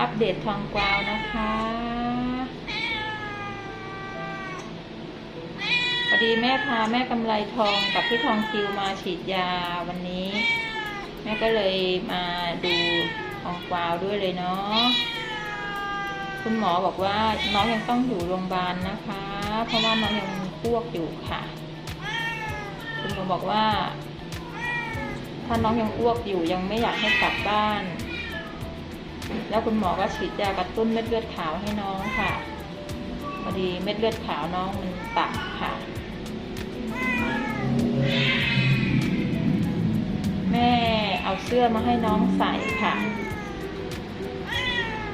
อัปเดตทองกวาวนะคะพอดีแม่พาแม่กำไรทองกับพี่ทองคิวมาฉีดยาวันนี้ แม่ก็เลยมาดูทองกวาวด้วยเลยเนาะคุณหมอบอกว่าน้องยังต้องอยู่โรงพยาบาลนะคะ เพราะว่าน้องยังอ้วกอยู่ค่ะ คุณหมอบอกว่าถ้าน้องยังอ้วกอยู่ยังไม่อยากให้กลับบ้าน แล้วคุณหมอก็ฉีดยากระตุ้นเม็ดเลือดขาวให้น้องค่ะพอดีเม็ดเลือดขาวน้องมันต่ำค่ะ แม่เอาเสื้อมาให้น้องใส่ค่ะ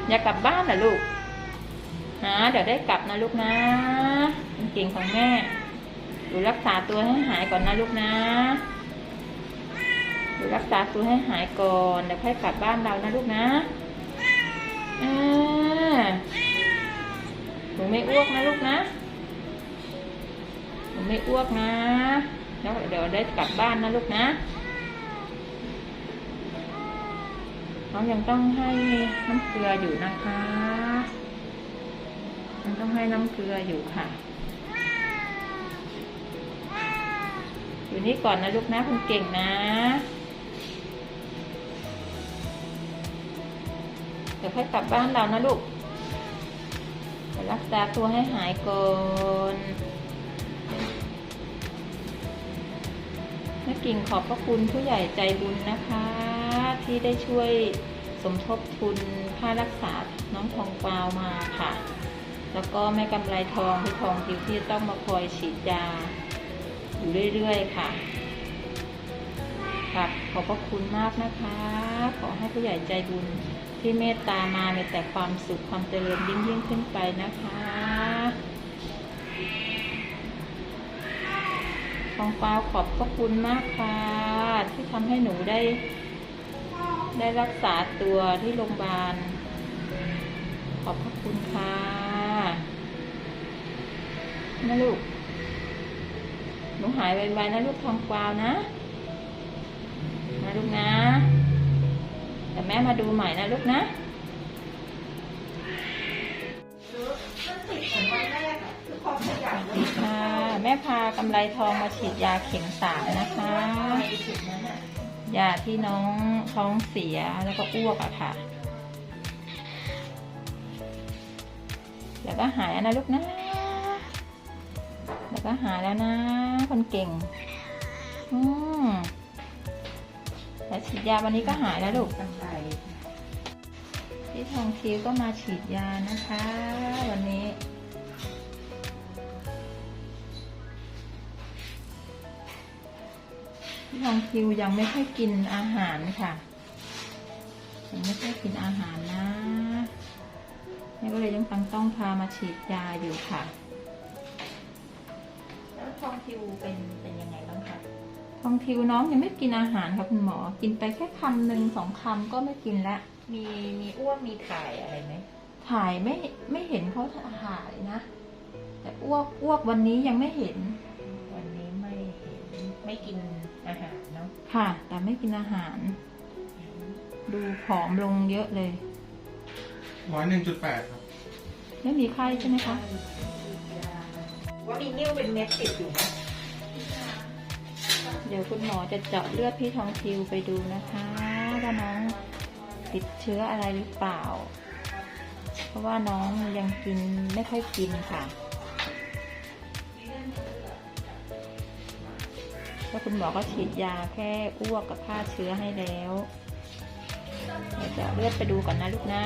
อยากกลับบ้านเหรอลูกฮะเดี๋ยวได้กลับนะลูกนะเก่งของแม่ดูรักษาตัวให้หายก่อนนะลูกนะดูรักษาตัวให้หายก่อนเดี๋ยวค่อยกลับบ้านเรานะลูกนะ อ่าหนูไม่อ้วกนะลูกนะหนูไม่อ้วกนะแล้วเดี๋ยวได้กลับบ้านนะลูกนะน้องยังต้องให้น้ำเกลืออยู่นะคะยังต้องให้น้ำเกลืออยู่ค่ะ อยู่นี่ก่อนนะลูกนะคุณเก่งนะ เดี๋ยวค่อยกลับบ้านเรานะลูกรักษาตัวให้หายก่อนแม่กิ่งขอบพระคุณผู้ใหญ่ใจบุญนะคะ ที่ได้ช่วยสมทบทุนค่ารักษาน้องทองกวาวมาค่ะ แล้วก็แม่กำไรทองพี่ทองทิวที่ต้องมาคอยฉีดยาอยู่เรื่อยๆค่ะครับขอบพระคุณมากนะคะ ขอให้ผู้ใหญ่ใจบุญ ที่เมตตามามีแต่ความสุขความเจริญยิ่งยิ่งขึ้นไปนะคะทองกวาวขอบพระคุณมากค่ะ ที่ทำให้หนูได้ ได้รักษาตัวที่โรงพยาบาล ขอบพระคุณค่ะนะลูก หนูหายไวๆนะลูกทองกวาวนะ นะลูกนะ ม่มาดูใหม่นะลูกนะค่ะ แม่พากำไรทองมาฉีดยาเข็มสามนะคะ ยาที่น้องท้องเสียแล้วก็อ้วกอะค่ะ เดี๋ยวก็หายแล้วนะลูกนะ เดี๋ยวก็หายแล้วนะ คนเก่ง อืม แต่ฉีดยาวันนี้ก็หายแล้วลูกพี่ทองคิวก็มาฉีดยานะคะ วันนี้พี่ทองคิวยังไม่ค่อยกินอาหารค่ะยังไม่ค่อยกินอาหารนะแม่ก็เลยยังต้องต้องพามาฉีดยาอยู่ค่ะ แล้วทองคิวเป็นเป็นยังไง ทองคิวน้องยังไม่กินอาหารค่ะคุณหมอ กินไปแค่คำหนึ่งสองคำก็ไม่กินละมีมีอ้วกมีถ่ายอะไรไหมถ่ายไม่ไม่เห็นเขาถ่ายนะ แต่อ้วกอ้วกวันนี้ยังไม่เห็น วันนี้ไม่เห็นไม่กินอาหารเนาะค่ะ แต่ไม่กินอาหาร ดูผอมลงเยอะเลยร้อยหนึ่งจุดแปดครับ ไม่มีไข้ใช่ไหมคะ ว่ามีนิ้วเป็นเม็ดติดอยู่ไหม เดี๋ยวคุณหมอจะเจาะเลือดพี่ทองคิวไปดูนะคะว่าน้องติดเชื้ออะไรหรือเปล่า เพราะว่าน้องยังกินไม่ค่อยกินค่ะแล้วคุณหมอก็ฉีดยาแค่อ้วกกับฆ่าเชื้อให้แล้ว เดี๋ยวเจาะเลือดไปดูก่อนนะลูกนะ